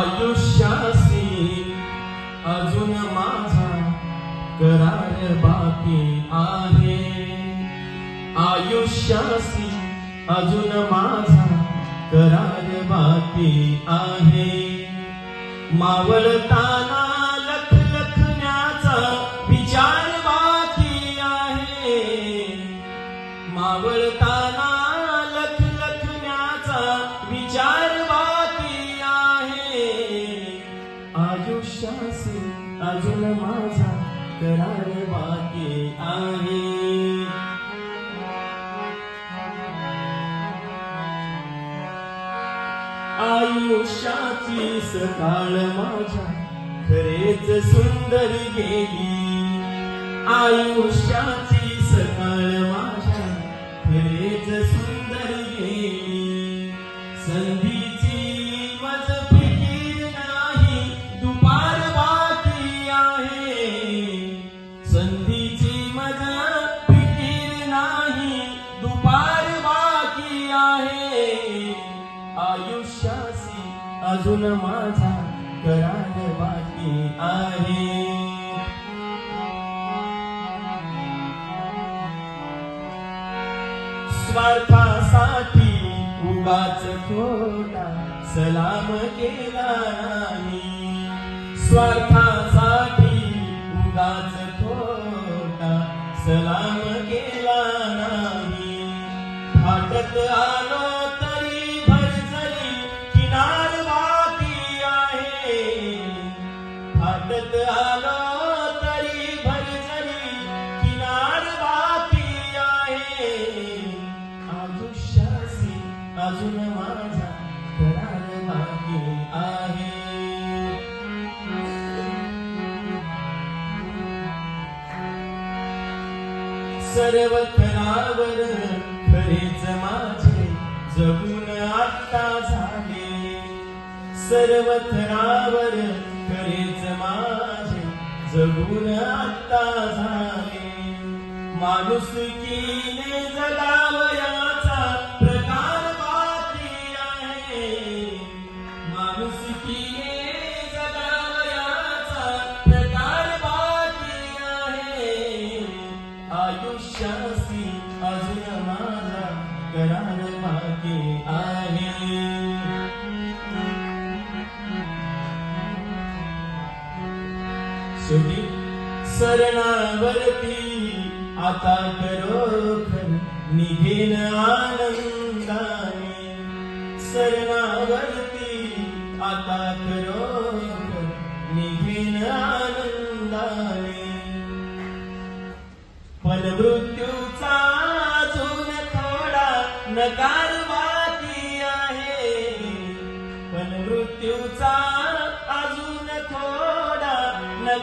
आयुष्यासी अजून माझा करार बाकी आहे. आयुष्यासी अजून माझा करार बाकी आहे. मावळताना लख लखण्याचा विचार बाकी आहे. मावळताना लख लखण्याचा विचार आयुष्याची सकाळ माझ्या खरेच सुंदर गेली. आयुष्याची सकाळ माझ्या खरेच सुंदर गेली. संधीची मज फिकीर नाही दुपार बाकी आहे. संधीची मज फिकीर नाही दुपार बाकी आहे. आयुष्याची अजून माझा करार बाकी आहे. स्वार्थासाठी उगाच खोटा सलाम केला नाही. स्वार्था वाटत आलो तरी भरझरी किनार बाकी आहे. आयुष्याशी अजून माझा करार बाकी आहे. सर्व थरावर खरेच माझे जगून आत्ता झाले. सर्व थरावर खरेच माझे जगून आत्ता झाले. माणूस किने जगावयाचा प्रकार बाकी आहे. माणूस किने जगावयाचा प्रकार बाकी आहे. आयुष्याशी अजून माझा करार शेवटी सरणावरती आता खरोखर निघेन आनंदाने. सरणावरती आता खरोखर निघेन आनंदाने. पण मृत्यूचा अजून थोडा नकार बाकी आहे. पण मृत्यूचा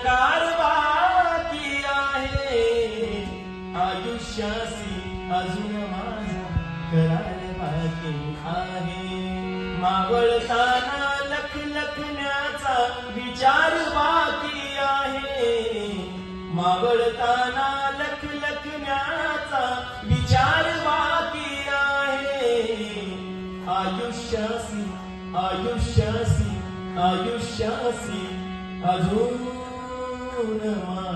बाकी आहे. आयुष्यासी अजून माझा करार बाकी आहे. मावळताना लख लखण्याचा विचार बाकी आहे. मावळताना लख लखण्याचा विचार बाकी आहे. आयुष्यासी आयुष्यासी आयुष्यासी अजून माझा करा